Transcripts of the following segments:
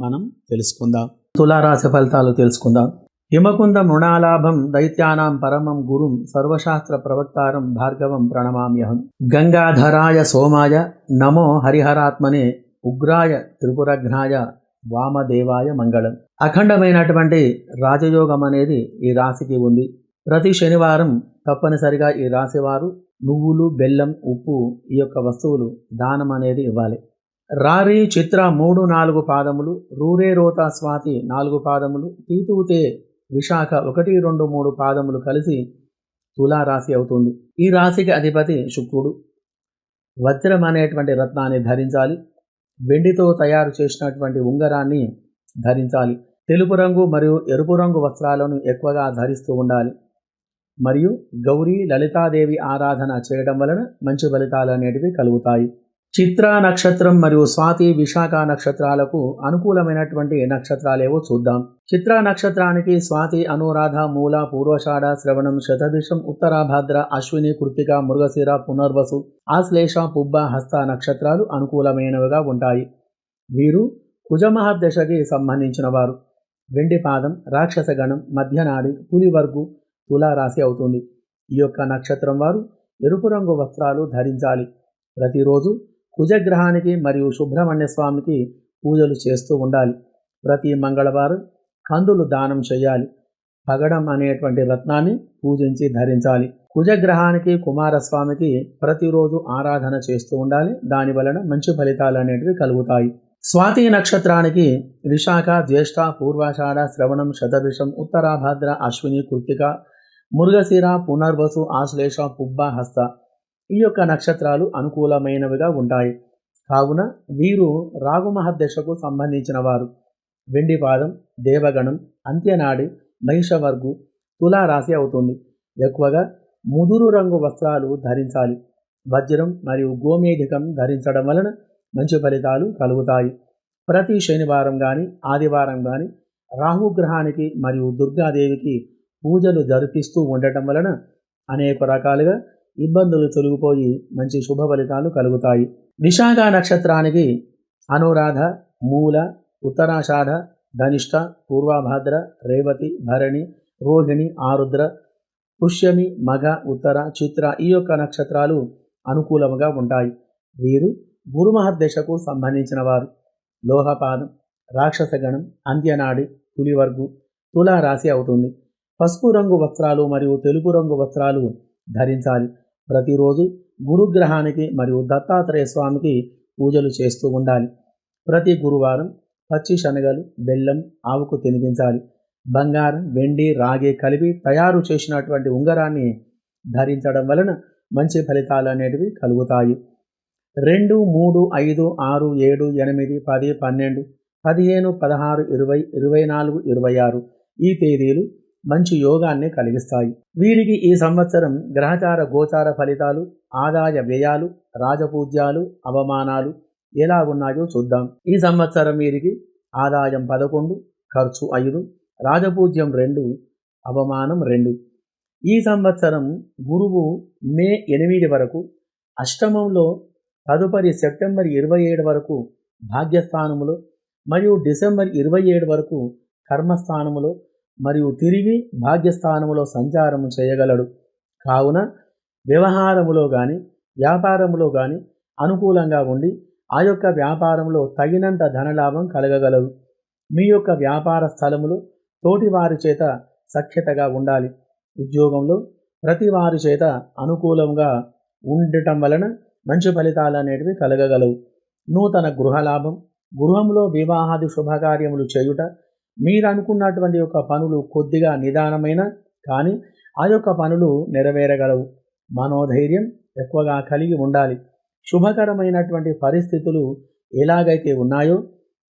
మనం తెలుసుకుందాం. తులారాశి ఫలితాలు తెలుసుకుందాం. హిమకుంద మృణాలాభం దైత్యానాం పరమం గురుం సర్వశాస్త్ర ప్రవక్తారం భార్గవం ప్రణమామ్యహం. గంగాధరాయ సోమాయ నమో హరిహరాత్మనే ఉగ్రాయ త్రిపురఘ్నాయ వామదేవాయ మంగళం. అఖండమైనటువంటి రాజయోగం అనేది ఈ రాశికి ఉంది. ప్రతి శనివారం తప్పనిసరిగా ఈ రాశివారు నువ్వులు బెల్లం ఉప్పు ఈ యొక్క వస్తువులు దానం అనేది ఇవ్వాలి. రారీ చిత్ర మూడు నాలుగు పాదములు రూరే రోత స్వాతి నాలుగు పాదములు తీతూతే విశాఖ ఒకటి రెండు మూడు పాదములు కలిసి తులా రాశి అవుతుంది. ఈ రాశికి అధిపతి శుక్రుడు. వజ్రం అనేటువంటి రత్నాన్ని ధరించాలి. వెండితో తయారు చేసినటువంటి ఉంగరాన్ని ధరించాలి. తెలుపు రంగు మరియు ఎరుపు రంగు వస్త్రాలను ఎక్కువగా ధరిస్తూ ఉండాలి. మరియు గౌరీ లలితాదేవి ఆరాధన చేయడం వలన మంచి ఫలితాలు అనేటివి కలుగుతాయి. చిత్ర నక్షత్రం మరియు స్వాతి విశాఖ నక్షత్రాలకు అనుకూలమైనటువంటి నక్షత్రాలేవో చూద్దాం. చిత్ర నక్షత్రానికి స్వాతి అనురాధ మూల పూర్వషాఢ శ్రవణం శతభిషం ఉత్తరాభాద్ర అశ్విని కృతిక మృగశిర పునర్వసు ఆశ్లేష పుబ్బ హస్త నక్షత్రాలు అనుకూలమైనవిగా ఉంటాయి. వీరు కుజమహర్దశకి సంబంధించిన వారు. వెండి పాదం రాక్షస గణం మధ్యనాడి పులివర్గు తులారాశి అవుతుంది. ఈ యొక్క నక్షత్రం వారు ఎరుపు రంగు వస్త్రాలు ధరించాలి. ప్రతిరోజు కుజగ్రహానికి మరియు సుబ్రహ్మణ్య స్వామికి పూజలు చేస్తూ ఉండాలి. ప్రతి మంగళవారం కందులు దానం చేయాలి. పగడం అనేటువంటి రత్నాన్ని పూజించి ధరించాలి. కుజగ్రహానికి కుమారస్వామికి ప్రతిరోజు ఆరాధన చేస్తూ ఉండాలి. దాని వలన మంచి ఫలితాలు అనేటివి కలుగుతాయి. స్వాతి నక్షత్రానికి విశాఖ జ్యేష్ఠ పూర్వాషాఢ శ్రవణం శతభిషం ఉత్తరాభాద్ర అశ్విని కృత్తిక మురుగశిర పునర్వసు ఆశ్లేష పుబ్బ హస్త ఈ యొక్క నక్షత్రాలు అనుకూలమైనవిగా ఉంటాయి. కావున వీరు రాగుమహర్దశకు సంబంధించిన వారు. వెండి పాదం దేవగణం అంత్యనాడి మహిషవర్గు తులారాశి అవుతుంది. ఎక్కువగా ముదురు రంగు వస్త్రాలు ధరించాలి. వజ్రం మరియు గోమేధికం ధరించడం వలన మంచి ఫలితాలు కలుగుతాయి. ప్రతి శనివారం కానీ ఆదివారం కానీ రాహుగ్రహానికి మరియు దుర్గాదేవికి పూజలు జరిపిస్తూ ఉండటం వలన అనేక రకాలుగా ఇబ్బందులు తొలగిపోయి మంచి శుభ ఫలితాలు కలుగుతాయి. విశాఖ నక్షత్రానికి అనురాధ మూల ఉత్తరాషాఢ ధనిష్ట పూర్వాభద్ర రేవతి భరణి రోహిణి ఆరుద్ర పుష్యమి మగ ఉత్తర చిత్ర ఈ యొక్క నక్షత్రాలు అనుకూలముగా ఉంటాయి. వీరు గురుమహర్దశకు సంబంధించిన వారు. లోహపాదం రాక్షసగణం అంత్యనాడి పులివర్గు తులారాశి అవుతుంది. పసుపు రంగు వస్త్రాలు మరియు తెలుపు రంగు వస్త్రాలు ధరించాలి. ప్రతిరోజు గురుగ్రహానికి మరియు దత్తాత్రేయ స్వామికి పూజలు చేస్తూ ఉండాలి. ప్రతి గురువారం పచ్చి శనగలు బెల్లం ఆవుకు తినిపించాలి. బంగారం వెండి రాగి కలిపి తయారు చేసినటువంటి ఉంగరాన్ని ధరించడం వలన మంచి ఫలితాలు అనేటివి కలుగుతాయి. రెండు మూడు ఐదు ఆరు ఏడు ఎనిమిది పది పన్నెండు పదిహేను పదహారు ఇరవై ఇరవై నాలుగు ఇరవై ఆరు ఈ తేదీలు మంచి యోగాన్ని కలిగిస్తాయి. వీరికి ఈ సంవత్సరం గ్రహచార గోచార ఫలితాలు ఆదాయ వ్యయాలు రాజపూజ్యాలు అవమానాలు ఎలా ఉన్నాయో చూద్దాం. ఈ సంవత్సరం వీరికి ఆదాయం పదకొండు ఖర్చు ఐదు రాజపూజ్యం రెండు అవమానం రెండు. ఈ సంవత్సరం గురువు మే ఎనిమిది వరకు అష్టమంలో తదుపరి సెప్టెంబర్ ఇరవై ఏడు వరకు భాగ్యస్థానములో మరియు డిసెంబర్ ఇరవై ఏడు వరకు కర్మస్థానములో మరియు తిరిగి భాగ్యస్థానములో సంచారము చేయగలడు. కావున వ్యవహారములో కానీ వ్యాపారములో కానీ అనుకూలంగా ఉండి ఆ యొక్క వ్యాపారంలో తగినంత ధనలాభం కలగగలదు. మీ యొక్క వ్యాపార స్థలములో తోటి వారి చేత సఖ్యతగా ఉండాలి. ఉద్యోగంలో ప్రతి వారి చేత అనుకూలంగా ఉండటం వలన మంచి ఫలితాలు అనేటివి కలగగలవు. నూతన గృహలాభం గృహంలో వివాహాది శుభకార్యములు చేయుట మీరు అనుకున్నటువంటి యొక్క పనులు కొద్దిగా నిదానమైన కానీ ఆ యొక్క పనులు నెరవేరగలవు. మనోధైర్యం ఎక్కువగా కలిగి ఉండాలి. శుభకరమైనటువంటి పరిస్థితులు ఎలాగైతే ఉన్నాయో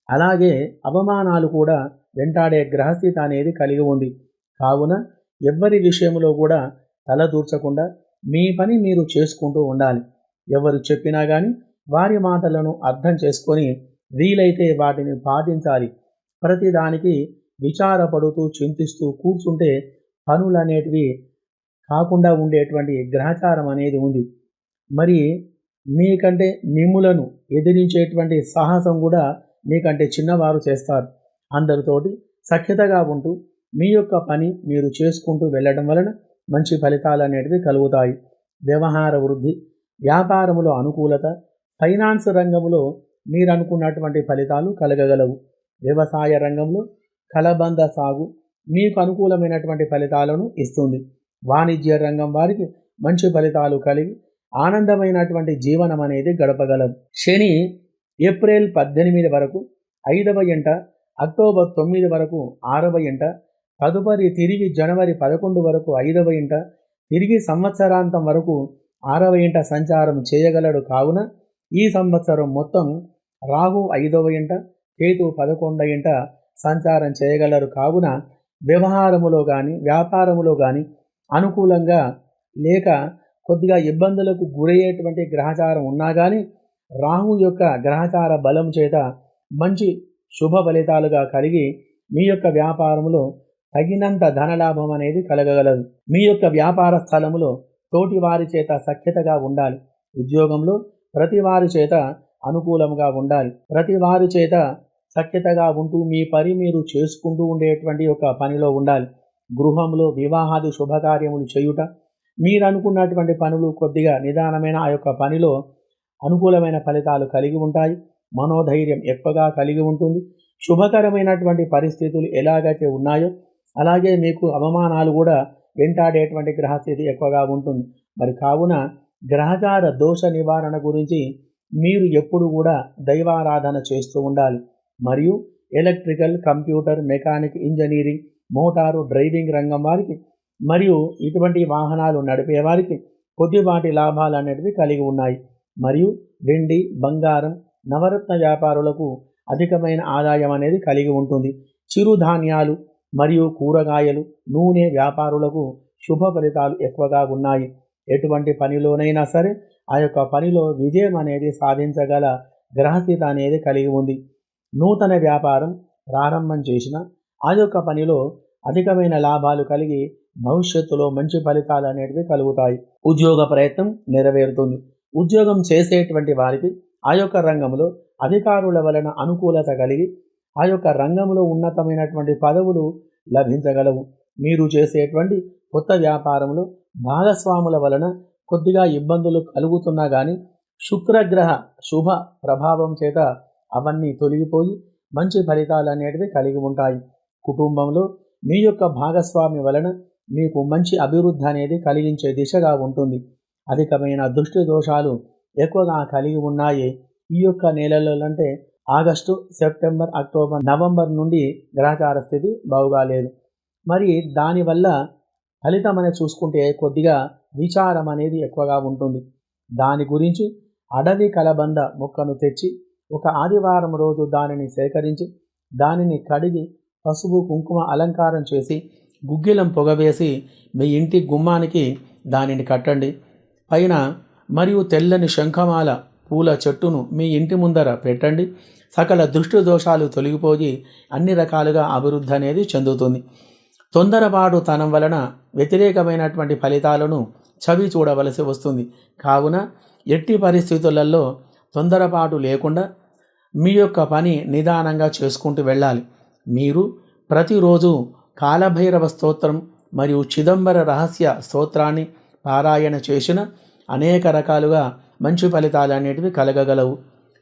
అలాగే అవమానాలు కూడా వెంటాడే గ్రహస్థిత అనేది కలిగి ఉంది. కావున ఎవ్వరి విషయంలో కూడా తలదూర్చకుండా మీ పని మీరు చేసుకుంటూ ఉండాలి. ఎవరు చెప్పినా కానీ వారి మాటలను అర్థం చేసుకొని వీలైతే వాటిని పాటించాలి. ప్రతిదానికి విచారపడుతూ చింతిస్తూ కూర్చుంటే పనులు అనేటివి కాకుండా ఉండేటువంటి గ్రహచారం అనేది ఉంది. మరి మీకంటే మిమ్ములను ఎదిరించేటువంటి సాహసం కూడా మీకంటే చిన్నవారు చేస్తారు. అందరితోటి సఖ్యతగా ఉంటూ మీ యొక్క పని మీరు చేసుకుంటూ వెళ్ళడం వలన మంచి ఫలితాలు అనేటివి కలుగుతాయి. వ్యవహార వృద్ధి వ్యాపారములో అనుకూలత ఫైనాన్స్ రంగంలో మీరు అనుకున్నటువంటి ఫలితాలు కలగగలవు. వ్యవసాయ రంగంలో కలబంద సాగు మీకు అనుకూలమైనటువంటి ఫలితాలను ఇస్తుంది. వాణిజ్య రంగం వారికి మంచి ఫలితాలు కలిగి ఆనందమైనటువంటి జీవనం అనేది గడపగలదు. శని ఏప్రిల్ పద్దెనిమిది వరకు ఐదవ ఎంట అక్టోబర్ తొమ్మిది వరకు ఆరవ ఎంట తదుపరి తిరిగి జనవరి పదకొండు వరకు ఐదవ ఎంట తిరిగి సంవత్సరాంతం వరకు ఆరవ ఎంట సంచారం చేయగలడు. కావున ఈ సంవత్సరం మొత్తం రాహు ఐదవ ఎంట కేతు పదకొండ ఇంట సంచారం చేయగలరు. కావున వ్యవహారములో కానీ వ్యాపారములో కానీ అనుకూలంగా లేక కొద్దిగా ఇబ్బందులకు గురయ్యేటువంటి గ్రహచారం ఉన్నా కానీ రాహు యొక్క గ్రహచార బలం చేత మంచి శుభ ఫలితాలుగా కలిగి మీ యొక్క వ్యాపారంలో తగినంత ధనలాభం అనేది కలగగలదు. మీ యొక్క వ్యాపార స్థలములో తోటి వారి చేత సఖ్యతగా ఉండాలి. ఉద్యోగంలో ప్రతి వారి చేత అనుకూలంగా ఉండాలి. ప్రతి వారి చేత సఖ్యతగా ఉంటూ మీ పని మీరు చేసుకుంటూ ఉండేటువంటి ఒక పనిలో ఉండాలి. గృహంలో వివాహాది శుభకార్యములు చేయుట మీరు అనుకున్నటువంటి పనులు కొద్దిగా నిదానమైన ఆ యొక్క పనిలో అనుకూలమైన ఫలితాలు కలిగి ఉంటాయి. మనోధైర్యం ఎక్కువగా కలిగి ఉంటుంది. శుభకరమైనటువంటి పరిస్థితులు ఎలాగైతే ఉన్నాయో అలాగే మీకు అవమానాలు కూడా వెంటాడేటువంటి గ్రహస్థితి ఎక్కువగా ఉంటుంది. మరి కావున గ్రహచార దోష నివారణ గురించి మీరు ఎప్పుడు కూడా దైవారాధన చేస్తూ ఉండాలి. మరియు electrical computer mechanic engineering motor driving రంగం వారికి మరియు ఇటువంటి వాహనాలు నడిపే వారికి కొద్దిపాటి లాభాలు అనేటివి కలిగి ఉన్నాయి. మరియు వెండి బంగారం నవరత్న వ్యాపారులకు అధికమైన ఆదాయం అనేది కలిగి ఉంటుంది. చిరుధాన్యాలు మరియు కూరగాయలు నూనె వ్యాపారులకు శుభ ఫలితాలు ఎక్కువగా ఉన్నాయి. ఎటువంటి పనిలోనైనా సరే ఆ యొక్క పనిలో విజయం అనేది సాధించగల గ్రహస్థిత అనేది కలిగి ఉంది. నూతన వ్యాపారం ప్రారంభం చేసిన ఆ యొక్క పనిలో అధికమైన లాభాలు కలిగి భవిష్యత్తులో మంచి ఫలితాలు అనేటివి కలుగుతాయి. ఉద్యోగ ప్రయత్నం నెరవేరుతుంది. ఉద్యోగం చేసేటువంటి వారికి ఆ యొక్క రంగంలో అధికారుల వలన అనుకూలత కలిగి ఆ యొక్క రంగంలో ఉన్నతమైనటువంటి పదవులు లభించగలవు. మీరు చేసేటువంటి కొత్త వ్యాపారంలో భాగస్వాముల వలన కొద్దిగా ఇబ్బందులు కలుగుతున్నా కానీ శుక్రగ్రహ శుభ ప్రభావం చేత అవన్నీ తొలగిపోయి మంచి ఫలితాలు అనేటివి కలిగి ఉంటాయి. కుటుంబంలో మీ యొక్క భాగస్వామి వలన మీకు మంచి అభివృద్ధి అనేది కలిగించే దిశగా ఉంటుంది. అధికమైన దృష్టి దోషాలు ఎక్కువగా కలిగి ఉన్నాయి. ఈ యొక్క నెలలో అంటే ఆగస్టు సెప్టెంబర్ అక్టోబర్ నవంబర్ నుండి గ్రహచార స్థితి బాగుగాలేదు మరి దానివల్ల ఫలితం అనేది చూసుకుంటే కొద్దిగా విచారం అనేది ఎక్కువగా ఉంటుంది. దాని గురించి అడవి కలబంద మొక్కను తెచ్చి ఒక ఆదివారం రోజు దానిని సేకరించి దానిని కడిగి పసుపు కుంకుమ అలంకారం చేసి గుగ్గిలం పొగవేసి మీ ఇంటి గుమ్మానికి దానిని కట్టండి. పైన మరియు తెల్లని శంఖమాల పూల చెట్టును మీ ఇంటి ముందర పెట్టండి. సకల దృష్టి దోషాలు తొలగిపోయి అన్ని రకాలుగా అభివృద్ధి అనేది చెందుతుంది. తొందరపాటు తనం వలన వ్యతిరేకమైనటువంటి ఫలితాలను చవి చూడవలసి వస్తుంది. కావున ఎట్టి పరిస్థితులలో తొందరపాటు లేకుండా మీ యొక్క పని నిదానంగా చేసుకుంటూ వెళ్ళాలి. మీరు ప్రతిరోజు కాలభైరవ స్తోత్రం మరియు చిదంబర రహస్య స్తోత్రాన్ని పారాయణ చేసిన అనేక రకాలుగా మంచి ఫలితాలు అనేటివి కలగగలవు.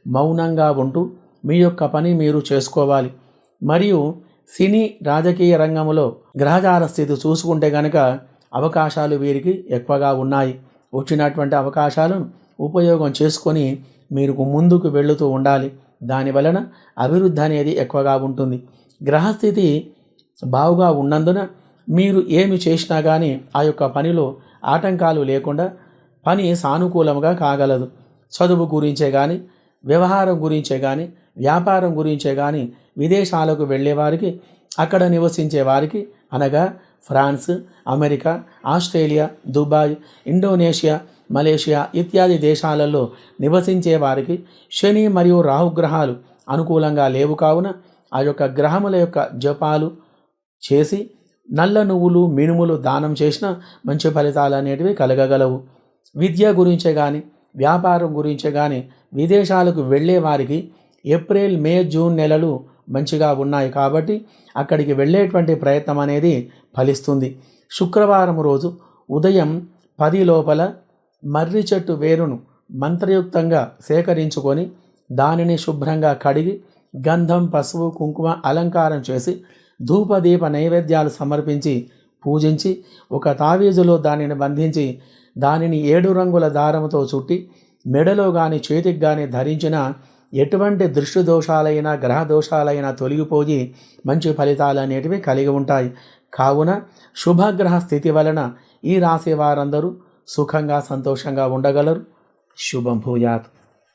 మౌనంగా ఉంటూ మీ యొక్క పని మీరు చేసుకోవాలి. మరియు సినీ రాజకీయ రంగంలో గ్రహచార స్థితి చూసుకుంటే కనుక అవకాశాలు వీరికి ఎక్కువగా ఉన్నాయి. వచ్చినటువంటి అవకాశాలను ఉపయోగం చేసుకొని మీరు ముందుకు వెళుతూ ఉండాలి. దాని వలన అభివృద్ధి అనేది ఎక్కువగా ఉంటుంది. గ్రహస్థితి బావుగా ఉన్నందున మీరు ఏమి చేసినా కానీ ఆ యొక్క పనిలో ఆటంకాలు లేకుండా పని సానుకూలంగా కాగలదు. చదువు గురించే కానీ వ్యవహారం గురించే కానీ వ్యాపారం గురించే కానీ విదేశాలకు వెళ్ళేవారికి అక్కడ నివసించే వారికి అనగా France America Australia Dubai Indonesia Malaysia ఇత్యాది దేశాలలో నివసించే వారికి శని మరియు రాహుగ్రహాలు అనుకూలంగా లేవు కావున ఆ యొక్క గ్రహముల యొక్క జపాలు చేసి నల్ల నువ్వులు మినుములు దానం చేసిన మంచి ఫలితాలు అనేటివి కలగగలవు. విద్య గురించే కానీ వ్యాపారం గురించే కానీ విదేశాలకు వెళ్ళే వారికి ఏప్రిల్ మే జూన్ నెలలు మంచిగా ఉన్నాయి కాబట్టి అక్కడికి వెళ్ళేటువంటి ప్రయత్నం అనేది ఫలిస్తుంది. శుక్రవారం రోజు ఉదయం పది లోపల మర్రి చెట్టు వేరును మంత్రయుక్తంగా సేకరించుకొని దానిని శుభ్రంగా కడిగి గంధం పసుపు కుంకుమ అలంకారం చేసి ధూపదీప నైవేద్యాలు సమర్పించి పూజించి ఒక తావీజులో దానిని బంధించి దానిని ఏడు రంగుల దారముతో చుట్టి మెడలో కానీ చేతికి కానీ ధరించిన ఎటువంటి దృష్టి దోషాలైనా గ్రహ దోషాలైనా తొలగిపోయి మంచి ఫలితాలు అనేటివి కలిగి ఉంటాయి. కావున శుభగ్రహ స్థితి వలన ఈ రాశి వారందరూ సుఖంగా సంతోషంగా ఉండగలరు. శుభం భూయాత్.